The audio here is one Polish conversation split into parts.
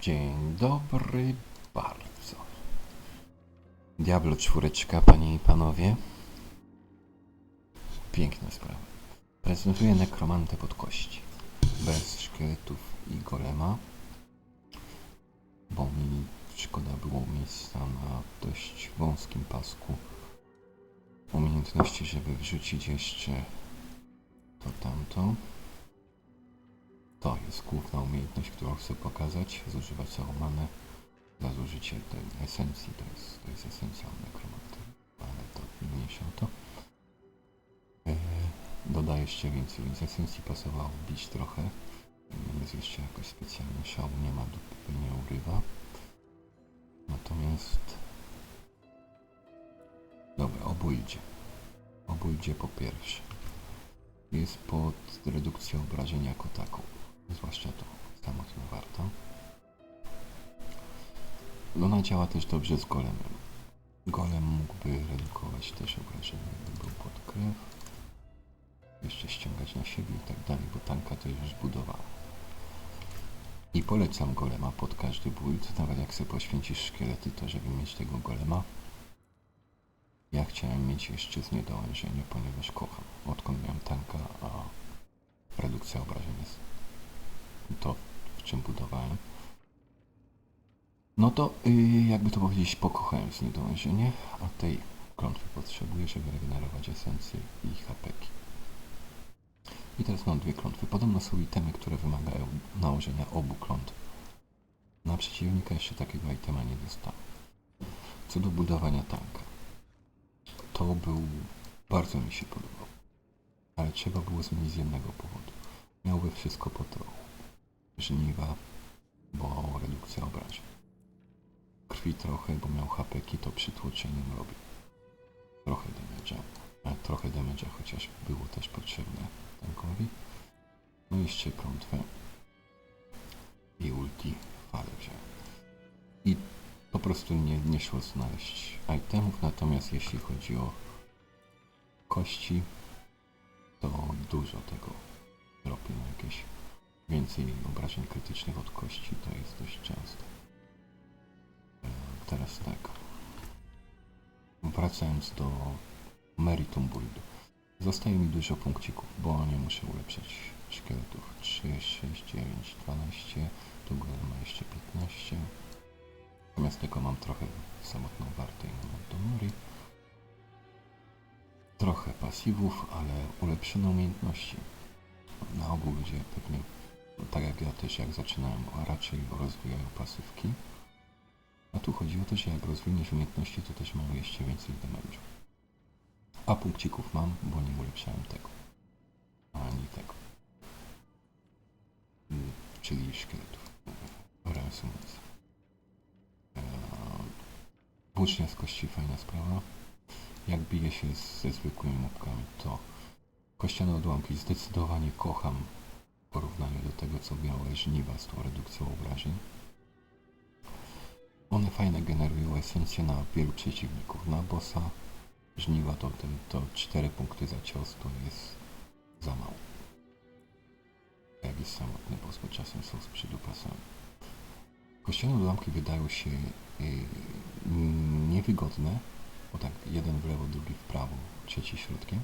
Dzień dobry bardzo. Diablo czwóreczka, panie i panowie. Piękna sprawa. Prezentuję nekromantę pod kości. Bez szkieletów i golema. Bo mi szkoda było miejsca na dość wąskim pasku umiejętności, żeby wrzucić jeszcze to tamto. To jest główna umiejętność, którą chcę pokazać. Zużywać całą manę za zużycie tej esencji. To jest, to jest esencja nekromanty. Ale to mniejsza o to. Eee, dodaję jeszcze więcej, więc esencji pasowało bić trochę. Jest jeszcze jakoś specjalnie szału, nie ma dopóki nie urywa. Natomiast... Dobra, obójdzie. Obójdzie po pierwsze. Jest pod redukcją obrażeń jako taką. Zwłaszcza to samotną warto. Luna działa też dobrze z golemem. Golem mógłby redukować też obrażenia, był pod krew. Jeszcze ściągać na siebie i tak dalej, bo tanka to już budowała. I polecam golema pod każdy build, nawet jak sobie poświęcisz szkielety, to żeby mieć tego golema. Ja chciałem mieć jeszcze z niedolężenia, ponieważ kocham. Odkąd miałem tanka, a redukcja obrażeń jest to, w czym budowałem. No to, yy, jakby to powiedzieć, pokochałem z niedolężenie, a tej klątwy potrzebuję, żeby regenerować esencję i hapeki. I teraz mam dwie klątwy. Podobno są itemy, które wymagają nałożenia obu klątw. Na przeciwnika jeszcze takiego itema nie dostałem. Co do budowania tanka. To był... bardzo mi się podobał. Ale trzeba było zmienić z jednego powodu. Miałby wszystko po trochu. Żniwa, bo redukcja obrażeń. Krwi trochę, bo miał hapeki, to przytłoczeniem robi. Trochę damage'a. A trochę damage'a chociaż było też potrzebne tankowi. No i jeszcze klątwę. I ulti falę wziąłem. I po prostu nie, nie szło znaleźć itemów, natomiast jeśli chodzi o kości, to dużo tego robię jakieś więcej obrażeń krytycznych od kości, to jest dość często. E, Teraz tak. Wracając do meritum buildu. Zostaje mi dużo punkcików, bo nie muszę ulepszać szkieletów. 3, 6, 9, 12, tu golem ma jeszcze 15. Natomiast tego mam trochę samotną wartę i mam do Mori. Trochę pasywów, ale ulepszone umiejętności. Na ogół ludzie pewnie, tak jak ja też jak zaczynałem, a raczej rozwijają pasywki. A tu chodzi o to, że jak rozwiniesz umiejętności, to też mamy jeszcze więcej damage'u. A punkcików mam, bo nie ulepszałem tego. Ani tego. Mm, Czyli szkieletów. Reasumując. Eee, Włócznia z kości fajna sprawa. Jak bije się ze zwykłymi mopkami, to kościane odłamki zdecydowanie kocham w porównaniu do tego, co miały żniwa z tą redukcją obrażeń. One fajne generują esencję na wielu przeciwników. Na bossa żniwa to, ten, to 4 punkty za cios to jest za mało. Jak jest samotny boss, bo czasem są z przydupasami. Kościane odłamki wydają się yy, niewygodne, bo tak jeden w lewo, drugi w prawo, trzeci środkiem,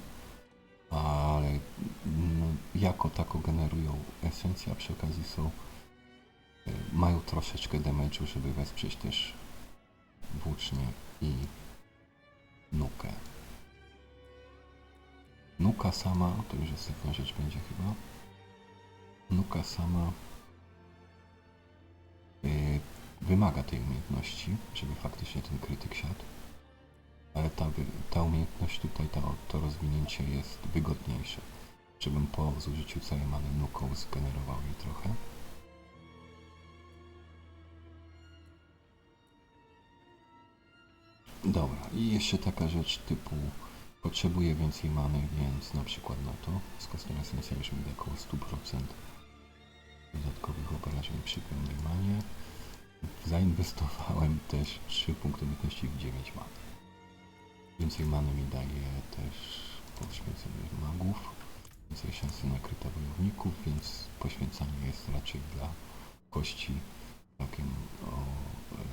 ale no, jako tako generują esencję, a przy okazji są yy, mają troszeczkę damage'u, żeby wesprzeć też włócznie i nukę. Nuka sama, to już ostatnia rzecz będzie chyba. Nuka sama yy, wymaga tej umiejętności, żeby faktycznie ten krytyk siadł. Ale ta, ta umiejętność tutaj, to, to rozwinięcie jest wygodniejsze. Żebym po zużyciu całej many nuką zgenerował jej trochę. Dobra, i jeszcze taka rzecz typu potrzebuję więcej many, więc na przykład na to z kostką esencja już mi da około 100% dodatkowych obrażeń przy manie. Zainwestowałem też 3 punkty umiejętności w 9 man. Więcej many mi daje też poświęcenie magów, więcej szansy na kryta wojowników, więc poświęcanie jest raczej dla kości całkiem o, e,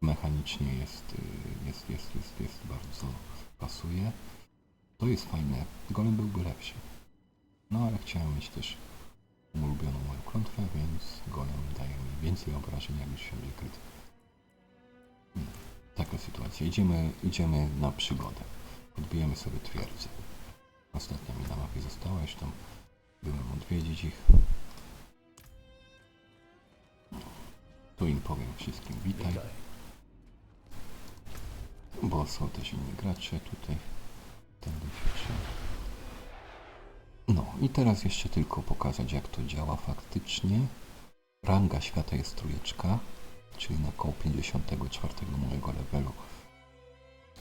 mechanicznie jest, e, jest, jest, jest, jest bardzo pasuje. To jest fajne. Golem byłby lepszy. No ale chciałem mieć też ulubioną moją klątwę, więc golem daje mi więcej obrażeń, jak już się będzie kryty. Hmm, Taka sytuacja. Idziemy, idziemy na przygodę. Podbijemy sobie twierdzę. Ostatnia mi na mapie została, już tam byłem odwiedzić ich. Tu im powiem wszystkim witaj, bo są też inni gracze tutaj. Tędy się trzeba. No i teraz jeszcze tylko pokazać jak to działa faktycznie. Ranga świata jest trójeczka, czyli na koło 54 mojego levelu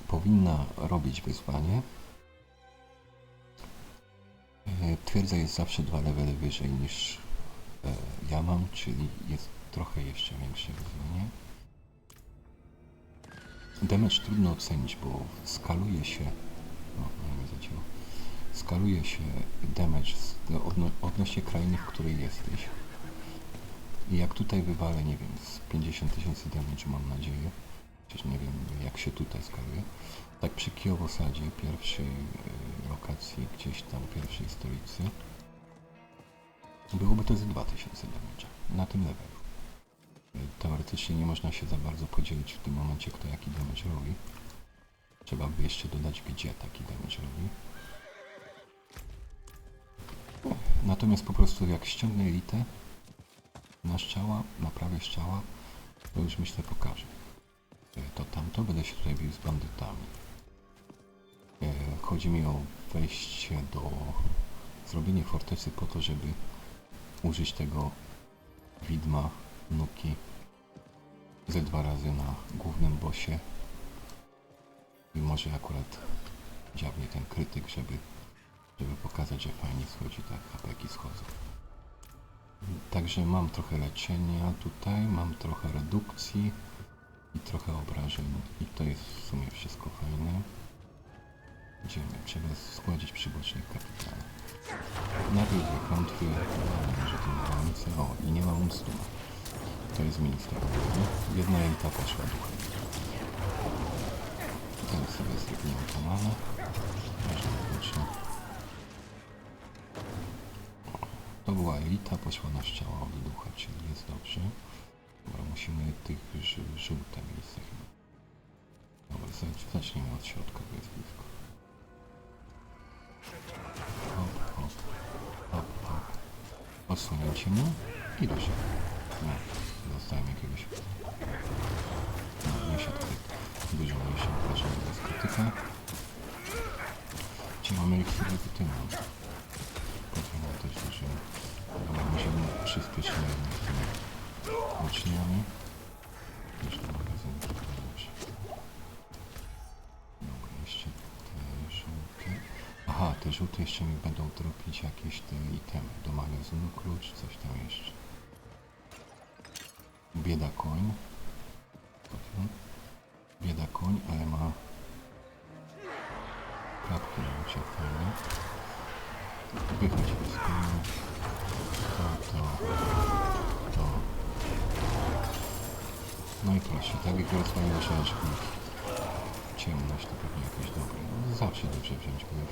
powinna robić wyzwanie. E, Twierdza jest zawsze dwa levely wyżej niż e, ja mam, czyli jest trochę jeszcze większe wyzwanie. Damage trudno ocenić, bo skaluje się. No, no nie zacięło. Skaluje się damage odno, odnośnie krainy, w której jesteś. I jak tutaj wywalę, nie wiem, z 50 tysięcy damage mam nadzieję, chociaż nie wiem jak się tutaj skaluje, tak przy Kijowosadzie, pierwszej e, lokacji, gdzieś tam pierwszej stolicy, byłoby to z 2000 damage na tym levelu. E, Teoretycznie nie można się za bardzo podzielić w tym momencie, kto jaki damage robi. Trzeba by jeszcze dodać, gdzie taki damage robi. Natomiast po prostu jak ściągnę elitę na szczała, na prawie szczała, to już myślę pokażę. E, To tamto, będę się tutaj bił z bandytami. E, Chodzi mi o wejście do... zrobienie fortecy po to, żeby użyć tego widma Nuki ze dwa razy na głównym bosie i może akurat dziabnie ten krytyk, żeby, żeby pokazać, że fajnie schodzi, tak hapeki schodzą. Także mam trochę leczenia tutaj, mam trochę redukcji i trochę obrażeń i to jest w sumie wszystko fajne. Idziemy, trzeba składzić przybocznych kapitana. Najpierw dwie klątwy, może tym granice. O, i nie mam unstuma. To jest minister. Jedna elita poszła duchem. Teraz sobie zrywniemy to mamy. Może widocznie. To była elita, poszła na szczała od ducha, czyli jest dobrze. Dobra, musimy tych żółte miejsca chyba. Dobra, zac- zacznijmy od środka, bo jest blisko. Hop, hop, hop, hop. Odsunięcie mu i do siebie. Nie, dostałem jakiegoś... No, nie siadł kryt. Dużo mniejsze obrażenie bez krytyka. Gdzie mamy eliksiry wytymu? Uczniami. Już do magazynu jeszcze te żółte. Aha, te żółte jeszcze mi będą dropić jakieś te itemy. Do magazynu klucz, coś tam jeszcze. Bieda koń. Bieda koń, ale ma klapki na ucie fajne. Wychodź z konia. No i proszę, tak jak rozmawiał rzeczki. Ciemność to pewnie jakieś dobre. No, zawsze dobrze wziąć gniew.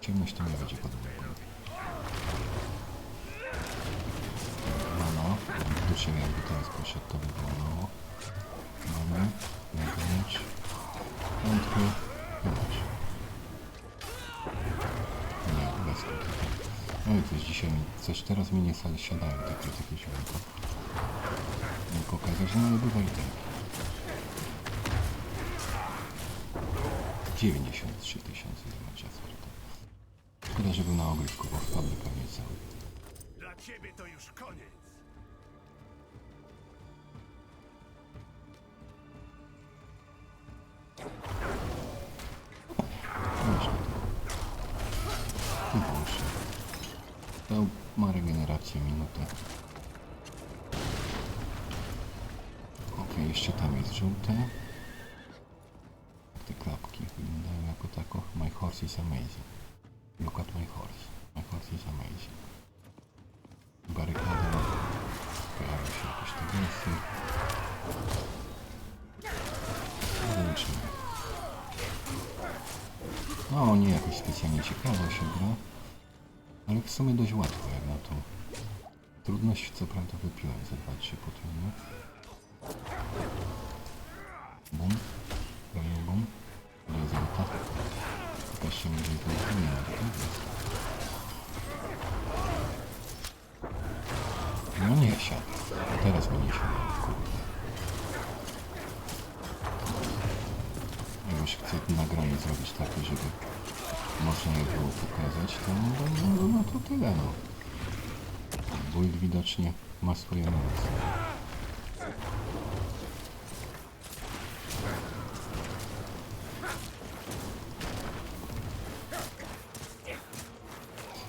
Ciemność to nie będzie podobna. Mana. Duszę jakby teraz poszedł, to by było mało. Mamy. Naganiać. Piątkę. Wyłącz. Nie, bez krytyki. No i coś dzisiaj coś teraz mi nie siadają te krytyki święta. Nie pokazać, no ale bywa i tak. 93 tysiące zamacza skryta. Szkoda, że był na ogródku, bo wpadły pewnie cały. Dla ciebie to już koniec. To ma regenerację minutę. Oczywiście tam jest żółta. Te klapki wyglądają jako tako. My horse is amazing. Look at my horse. My horse is amazing. Barykada. Pojawią się jakieś tabelki. Zobaczymy. No, nie jakoś specjalnie ciekawa się gra. Ale w sumie dość łatwo jak na to. Trudność co prawda wypiłem za 2-3 potrudniów. Bum. Robię bum. Do złota. Pokażcie mi, że to nie ma. No nie siadł. Teraz nie siadł. Kurde. Jak już chcę nagranie zrobić takie, żeby można je było pokazać, to no, no, no to tyle no. Build widocznie ma swoje miejsce.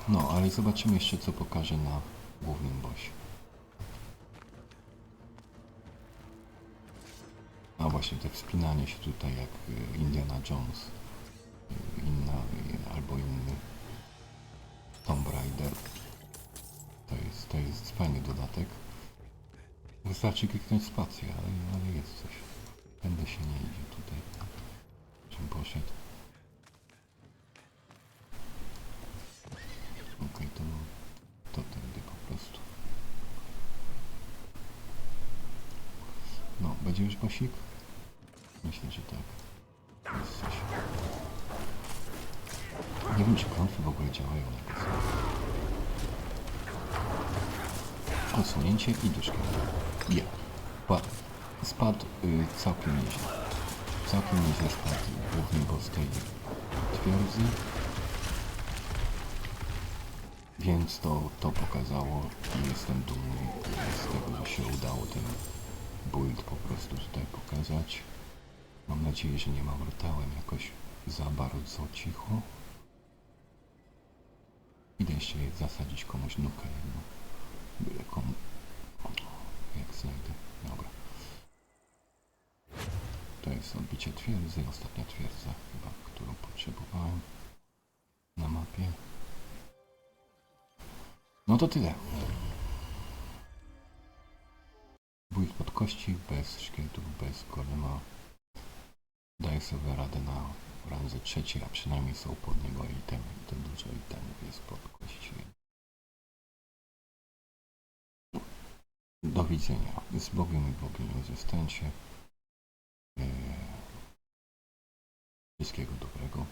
No, ale zobaczymy jeszcze co pokaże na głównym bossie. A właśnie, te wspinanie się tutaj jak y, Indiana Jones, y, inna, y, albo inny Tomb Raider. To jest, to jest fajny dodatek. Wystarczy kliknąć spację, ale, ale jest coś. Będę się nie idzie tutaj. Czym poszedł? Okej, to, to tędy po prostu. Bosik? Myślę, że tak. Jest coś. Nie wiem, czy klątwy w ogóle działają na kasę. Odsunięcie i duszkę. Je. Pa. Spadł y, całkiem nieźle. Całkiem nieźle spadł główny boss tej twierdzy. Więc to, to pokazało i jestem dumny z tego, że się udało ten build po prostu tutaj pokazać. Mam nadzieję, że nie mamrotałem jakoś za bardzo cicho. Idę jeszcze zasadzić komuś nukę jedną. Byle komu. Jak znajdę. Dobra. To jest odbicie twierdzy, ostatnia twierdza chyba, którą potrzebowałem na mapie. No to tyle. Build pod kości, bez szkieletów, bez golema. Daję sobie radę na randze trzeciej, a przynajmniej są pod niego itemy. To dużo itemów jest pod kości. Do widzenia. Z Bogiem i boginią zostańcie. Eee, Wszystkiego dobrego.